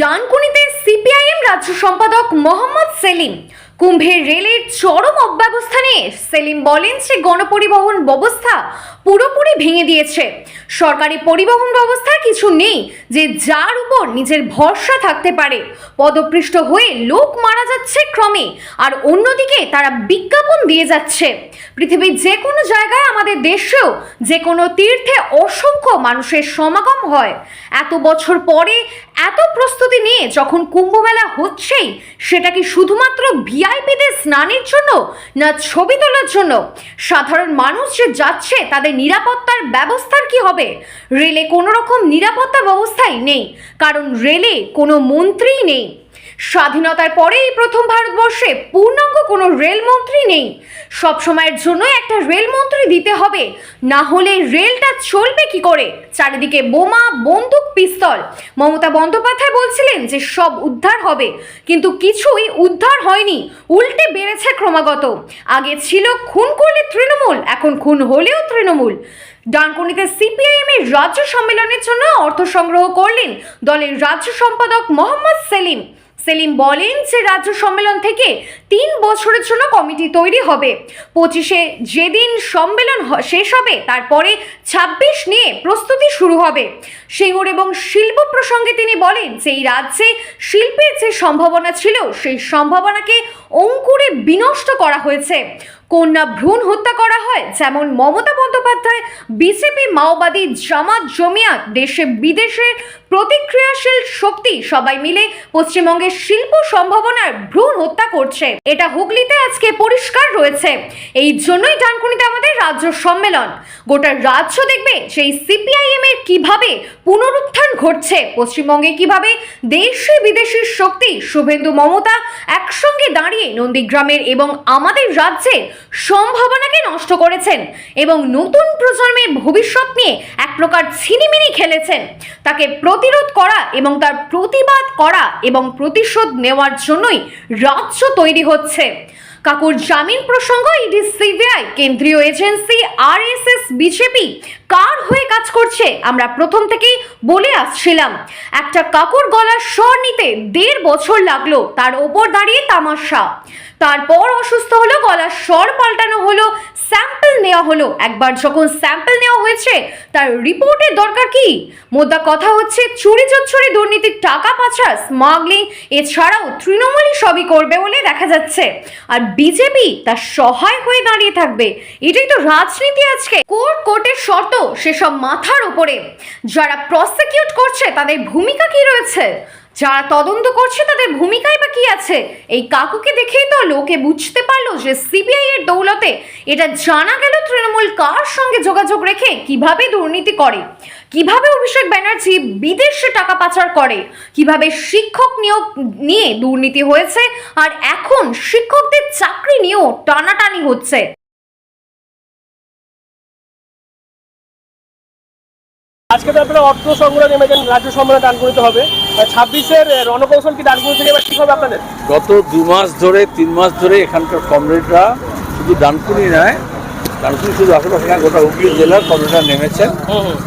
ডানকুনিতে CPIM রাজ্য সম্পাদক মোহাম্মদ সেলিম। কুম্ভের রেলের চরম অব্যবস্থা নিয়ে সেলিম বলেন যে গণপরিবহন ব্যবস্থা পুরোপুরি ভেঙে দিয়েছে। সরকারি পরিবহন ব্যবস্থা কিছু নেই যে যার উপর নিজের ভরসা থাকতে পারে। পদপৃষ্ট হয়ে লোক মারা যাচ্ছে ক্রমে, আর অন্যদিকে তারা বিজ্ঞাপন দিয়ে যাচ্ছে। পৃথিবীর যে কোনো জায়গায় আমাদের দেশেও যে কোনো তীর্থে অসংখ্য মানুষের সমাগম হয়। এত বছর পরে এত প্রস্তুতি নিয়ে যখন কুম্ভমেলা হচ্ছেই, সেটা কি শুধুমাত্র ভিআইপিদের স্নানের জন্য না ছবি তোলার জন্য? সাধারণ মানুষ যে যাচ্ছে, তাদের নিরাপত্তার ব্যবস্থার কি হবে? রেলে কোনো রকম নিরাপত্তা ব্যবস্থাই নেই, কারণ রেলে কোনো মন্ত্রীই নেই। স্বাধীনতার পরে এই প্রথম ভারতবর্ষে পূর্ণাঙ্গ কোনো রেলমন্ত্রী নেই। সব সময়ের জন্য একটা রেলমন্ত্রী দিতে হবে। না হলে রেলটা চলবে কি করে? চারিদিকে বোমা, বন্দুক, পিস্তল। মমতা বন্দ্যোপাধ্যায় বলছিলেন যে সব উদ্ধার হবে, কিন্তু কিছুই উদ্ধার হয়নি। উল্টে বেড়েছে ক্রমাগত। আগে ছিল খুন করলে তৃণমূল, এখন খুন হলেও তৃণমূল। ডানকুনিতে সিপিআইএম এর রাজ্য সম্মেলনের জন্য অর্থ সংগ্রহ করলেন দলের রাজ্য সম্পাদক মোহাম্মদ সেলিম। সেলিম বলেন যে রাজ্য সম্মেলন থেকে তিন বছরের জন্য কমিটি তৈরি হবে। পঁচিশে যেদিন সম্মেলন শেষ হবে, তারপরে ছাব্বিশ নিয়ে প্রস্তুতি শুরু হবে। সিঙ্গুর এবং শিল্প প্রসঙ্গে তিনি বলেন যে এই রাজ্যে শিল্পের যে সম্ভাবনা ছিল, সেই সম্ভাবনাকে অঙ্কুরে বিনষ্ট করা হয়েছে। কন্যা ভ্রূণ হত্যা করা হয়, যেমন মমতা বন্দ্যোপাধ্যায় বিজেপি মাওবাদী, জামাত, জমিয়াত, দেশে বিদেশের প্রতিক্রিয়াশীল শক্তি, সবাই মিলে পশ্চিমবঙ্গের শিল্প সম্ভাবনার ভ্রূণ হত্যা করছে। এটা হুগলিতে আজকে পরিষ্কার রয়েছে। এই জন্যই ডানকুনিতে আমাদের রাজ্য সম্মেলন। গোটা রাজ্য দেখবে সেই সিপিআইএম এর কীভাবে পুনরুত্থান ঘটছে, পশ্চিমবঙ্গে কীভাবে দেশি বিদেশি শক্তি, শুভেন্দু মমতা একসঙ্গে দাঁড়িয়ে নন্দীগ্রামের এবং আমাদের রাজ্যের সম্ভাবনাকে নষ্ট করেছেন এবং নতুন প্রজন্মের ভবিষ্যৎ নিয়ে এক প্রকার ছিনিমিনি খেলেছেন। তাকে প্রতিরোধ করা এবং তার প্রতিবাদ করা এবং প্রতিশোধ নেওয়ার জন্যই রাজ্য তৈরি হচ্ছে। কাকুর জামিন প্রসঙ্গ ইডি সিবিআই, কেন্দ্রীয় এজেন্সি, আরএসএস, বিজেপি কার হয়ে কাজ করছে? আমরা প্রথম থেকেই বলে আসছিলাম। একটা কাকুর গলার স্বর নিতে দেড় বছর লাগল, তার ওপর দাঁড়িয়ে তামাশা। তারপর অসুস্থ হলো গলার স্বর পাল্টানো হলো স্যাম্পল নেওয়া হলো। একবার যখন স্যাম্পল নেওয়া হয়েছে, তার রিপোর্টের দরকার কি? মোদ্দা কথা হচ্ছে, চুরি চচ্চড়ি দুর্নীতির টাকা পাচার স্মাগলিং এছাড়াও তৃণমূলই সবই করবে বলে দেখা যাচ্ছে। আর বিজেপি তার সহায় হয়ে দাঁড়িয়ে থাকবে। এটাই তো রাজনীতি আজকে। কোর্ট কোর্টের শর্ত সেসব মাথার উপরে? যারা প্রসিকিউট করছে, তাদের ভূমিকা কি রয়েছে? যারা তদন্ত করছে, তাদের ভূমিকাই বা কি আছে? এই কাকুকে দেখেই তো লোকে বুঝতে পারল যে সিবিআই এর দৌলতে এটা জানা গেল তৃণমূল কার সঙ্গে যোগাযোগ রেখে কীভাবে দুর্নীতি করে, কীভাবে অভিষেক ব্যানার্জি বিদেশে টাকা পাচার করে, কীভাবে শিক্ষক নিয়োগ নিয়ে দুর্নীতি হয়েছে, আর এখন শিক্ষকদের চাকরি নিয়েও টানাটানি হচ্ছে। আজকে তো আপনারা অর্থ সংগ্রহ নেমেছেন রাজ্য সম্মেলন দান করতে হবে। ছাব্বিশের রণকৌশল কি দান করতে এবার ঠিক হবে আপনাদের? গত দু মাস ধরে তিন মাস ধরে এখানকার কমরেডরা শুধু ডানকুনি নয়। ডানকুনি শুধু আশেপাশে না গোটা হুগলি জেলার কমরেডরা নেমেছেন।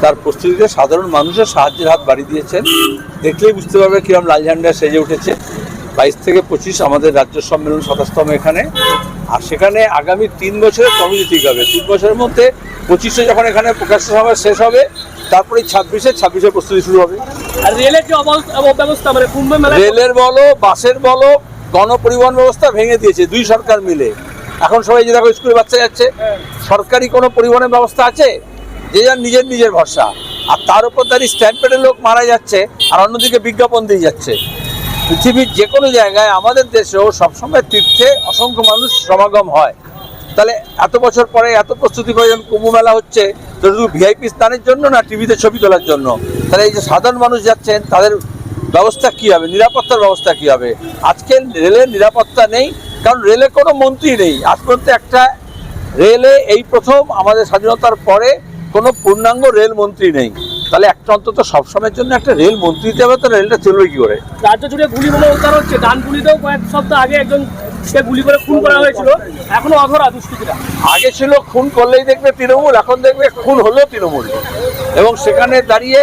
তার প্রস্তুতিতে সাধারণ মানুষের সাহায্যের হাত বাড়িয়ে দিয়েছেন। দেখলেই বুঝতে পারবে কিরম লাল ঝান্ডা সেজে উঠেছে। বাইশ থেকে পঁচিশ আমাদের রাজ্য সম্মেলন শতাস্তম এখানে। আর সেখানে আগামী তিন বছরের কমিটি ঠিক হবে। তিন বছরের মধ্যে পঁচিশে যখন এখানে প্রকাশ্য সভা শেষ হবে তারপরে ছাব্বিশে ছাব্বিশে প্রস্তুতি শুরু হবে। আর রেলের যে অবস্থা অব্যবস্থা মানে কুম্ভ মেলা রেলের বলো বাসের বলো গণপরিবহন ব্যবস্থা ভেঙে দিয়েছে দুই সরকার মিলে। এখন সবাই যে দেখো স্কুলে বাচ্চা যাচ্ছে। সরকারি কোনো পরিবহনের ব্যবস্থা আছে? যে যার নিজের নিজের ভরসা। আর তার উপর দাঁড়িয়ে স্ট্যাম্পেডের লোক মারা যাচ্ছে আর অন্যদিকে বিজ্ঞাপন দিয়ে যাচ্ছে। পৃথিবীর যে কোনো জায়গায় আমাদের দেশেও সবসময় তীর্থে অসংখ্য মানুষ সমাগম হয়। তাহলে এত বছর পরে এত প্রস্তুতি করে যখন কুম্ভ মেলা হচ্ছে শুধু ভিআইপি স্থানের জন্য না টিভিতে ছবি তোলার জন্য? তাহলে এই যে সাধারণ মানুষ যাচ্ছেন, তাদের ব্যবস্থা কি হবে? নিরাপত্তার ব্যবস্থা কি হবে? আজকে রেলের নিরাপত্তা নেই, কারণ রেলে কোনো মন্ত্রী নেই। আজ পর্যন্ত একটা রেলে এই প্রথম আমাদের স্বাধীনতার পরে কোনো পূর্ণাঙ্গ রেল মন্ত্রী নেই। তাহলে একটা অন্তত সবসময়ের জন্য একটা রেল মন্ত্রী দিতে হবে, তো রেলটা চলবে কি করে? রাজ্য জুড়ে গুলি বোমা উদ্ধার হচ্ছে। ডানকুনিতেও কয়েক সপ্তাহ আগে একজন গুলি করে খুন করা হয়েছিল। এখনও অধরা দুষ্কৃতীরা। আগে ছিল খুন করলেই দেখবে তৃণমূল এখন দেখবে খুন হলো তৃণমূল। এবং সেখানে দাঁড়িয়ে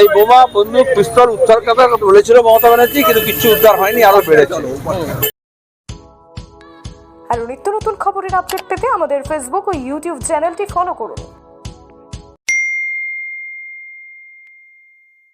এই বোমা বন্দুক পিস্তল উদ্ধার কথা বলেছিল মমতা ব্যানার্জি কিন্তু কিছু উদ্ধার হয়নি আরও বেড়েছে। আরও নিত্য নতুন খবরের আপডেট পেতে আমাদের ফেসবুক ও ইউটিউব চ্যানেলটি ফলো করুন।